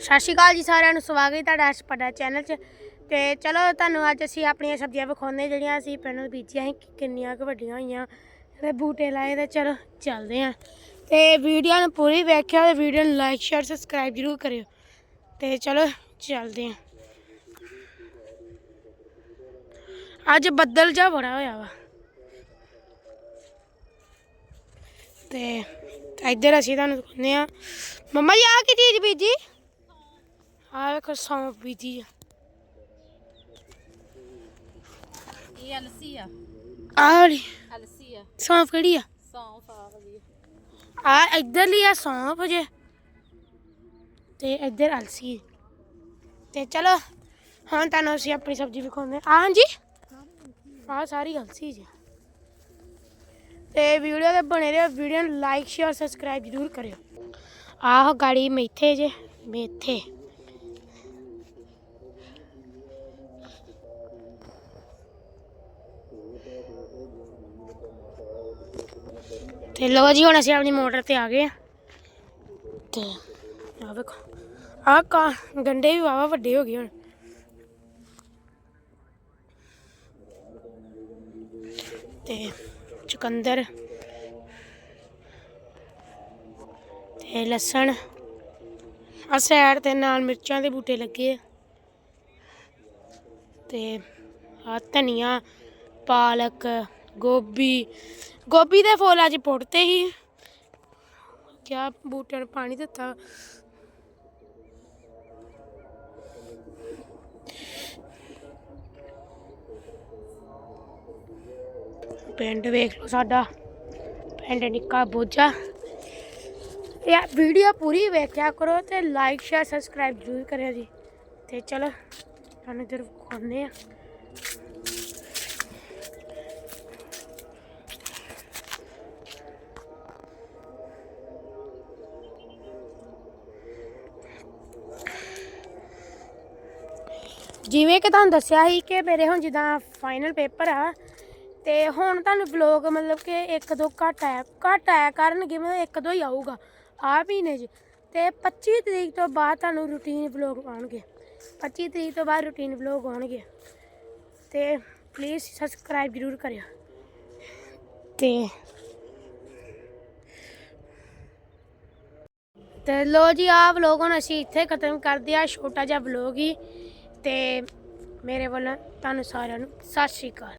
ਸਤਿ ਸ਼੍ਰੀ ਅਕਾਲ ਜੀ ਸਾਰਿਆਂ ਨੂੰ, ਸਵਾਗਤ ਹੈ ਤੁਹਾਡਾ ਸਾਡਾ ਚੈਨਲ 'ਚ। ਤੇ ਚਲੋ ਤੁਹਾਨੂੰ ਅੱਜ ਅਸੀਂ ਆਪਣੀਆਂ ਸਬਜ਼ੀਆਂ ਵਿਖਾਉਂਦੇ ਜਿਹੜੀਆਂ ਅਸੀਂ ਪਹਿਲਾਂ ਬੀਜੀਆਂ ਸੀ ਕਿੰਨੀਆਂ ਕੁ ਵੱਡੀਆਂ ਹੋਈਆਂ, ਤੇ ਬੂਟੇ ਲਾਏ ਤੇ ਚਲੋ ਚੱਲਦੇ ਹਾਂ। ਤੇ ਵੀਡੀਓ ਨੂੰ ਪੂਰੀ ਵੇਖਿਓ ਤੇ ਵੀਡੀਓ ਨੂੰ ਲਾਈਕ ਸ਼ੇਅਰ ਸਬਸਕ੍ਰਾਈਬ ਜ਼ਰੂਰ ਕਰਿਓ। ਤੇ ਚਲੋ ਚੱਲਦੇ ਹਾਂ। ਅੱਜ ਬੱਦਲ ਜਾ ਬੜਾ ਹੋਇਆ ਵਾ। ਤੇ ਇੱਧਰ ਅਸੀਂ ਤੁਹਾਨੂੰ ਦਿਖਾਉਂਦੇ ਆ ਮੰਮਾ ਜੀ, ਆਹ ਕੀ ਚੀਜ਼ ਬੀਜੀ? ਆਹ ਵੇਖੋ ਸੌਂਫ ਬੀਜੀ ਆ। ਇਹ ਅਲਸੀ ਆ। ਵਾਲੀ। ਅਲਸੀ ਆ। ਸੌਂਫ ਕਿਹੜੀ ਆ? ਸੌਂਫ ਆ ਜੀ ਆ ਇੱਧਰ ਲਈ ਆ ਸੌਂਫ ਜੇ। ਤੇ ਇੱਧਰ ਅਲਸੀ। ਤੇ ਚਲੋ ਹੁਣ ਤੁਹਾਨੂੰ ਅਸੀਂ ਆਪਣੀ ਸਬਜ਼ੀ ਵਿਖਾਉਂਦੇ ਆ ਹਾਂਜੀ? ਆ ਸਾਰੀ ਅਲਸੀ ਜੀ। ਤੇ ਵੀਡੀਓ ਦੇ ਬਣੇ ਰਹੋ। ਵੀਡੀਓ ਨੂੰ ਲਾਈਕ ਸ਼ੇਅਰ ਸਬਸਕ੍ਰਾਈਬ ਜ਼ਰੂਰ ਕਰਿਓ। ਆਹ ਗਾੜੀ ਮੇਥੇ ਜੇ। ਮੇਥੇ। ਤੇ ਲੋ ਜੀ, ਹੁਣ ਅਸੀਂ ਆਪਣੀ ਮੋਟਰ ਤੇ ਆ ਗਏ ਆ। ਤੇ ਆ ਵੇਖੋ ਆ ਕਾ ਗੰਡੇ ਵੀ ਵਾਵਾ ਵੱਡੇ ਹੋ ਗਏ ਹੁਣ। ਤੇ ਚੁਕੰਦਰ, ਤੇ ਲਸਣ ਆ ਸਾਈਡ ਤੇ ਨਾਲ ਮਿਰਚਾਂ ਦੇ ਬੂਟੇ ਲੱਗੇ ਆ। ਤੇ ਆ ਧਨੀਆ, ਪਾਲਕ ਗੋਭੀ। ਗੋਭੀ ਦੇ ਫੁੱਲ ਅੱਜ ਪੁੱਟਤੇ ਹੀ ਕਿਆ ਬੂਟਿਆਂ ਨੂੰ ਪਾਣੀ ਦਿੱਤਾ। ਪਿੰਡ ਵੇਖ ਲਓ ਸਾਡਾ। ਪਿੰਡ ਨਿੱਕਾ ਬੋਝਾ। ਇਹ ਵੀਡੀਓ ਪੂਰੀ ਵੇਖਿਆ ਕਰੋ ਤੇ ਲਾਈਕ ਸ਼ੇਅਰ ਸਬਸਕ੍ਰਾਈਬ ਜ਼ਰੂਰ ਕਰਿਓ ਜੀ। ਤੇ ਚਲੋ, ਤੁਹਾਨੂੰ ਇਧਰ ਖੋਨੇ ਆ ਜਿਵੇਂ ਕਿ ਤੁਹਾਨੂੰ ਦੱਸਿਆ ਸੀ ਕਿ ਮੇਰੇ ਹੁਣ ਜਿੱਦਾਂ ਫਾਈਨਲ ਪੇਪਰ ਆ, ਤੇ ਹੁਣ ਤੁਹਾਨੂੰ ਵਲੌਗ ਮਤਲਬ ਕਿ ਇੱਕ ਦੋ ਘੱਟ ਆਇਆ ਘੱਟ ਆਇਆ ਕਰਨਗੇ, ਮਤਲਬ ਇੱਕ ਦੋ ਹੀ ਆਊਗਾ ਆ ਮਹੀਨੇ 'ਚ ਤੇ 25 ਤਰੀਕ ਤੋਂ ਬਾਅਦ ਤੁਹਾਨੂੰ ਰੂਟੀਨ ਵਲੌਗ ਆਉਣਗੇ। 25 ਤਰੀਕ ਤੋਂ ਬਾਅਦ ਰੂਟੀਨ ਵਲੌਗ ਆਉਣਗੇ। ਤੇ ਪਲੀਜ਼ ਸਬਸਕ੍ਰਾਈਬ ਜ਼ਰੂਰ ਕਰਿਓ। ਤੇ ਤੇ ਲੋ ਜੀ ਆ ਵਲੌਗ ਹੁਣ ਅਸੀਂ ਇੱਥੇ ਖਤਮ ਕਰਦੇ ਆ ਛੋਟਾ ਜਿਹਾ ਵਲੌਗ ਹੀ। ਤੇ ਮੇਰੇ ਵੱਲੋਂ ਤੁਹਾਨੂੰ ਸਾਰਿਆਂ ਨੂੰ ਸਤਿ ਸ਼੍ਰੀ ਅਕਾਲ।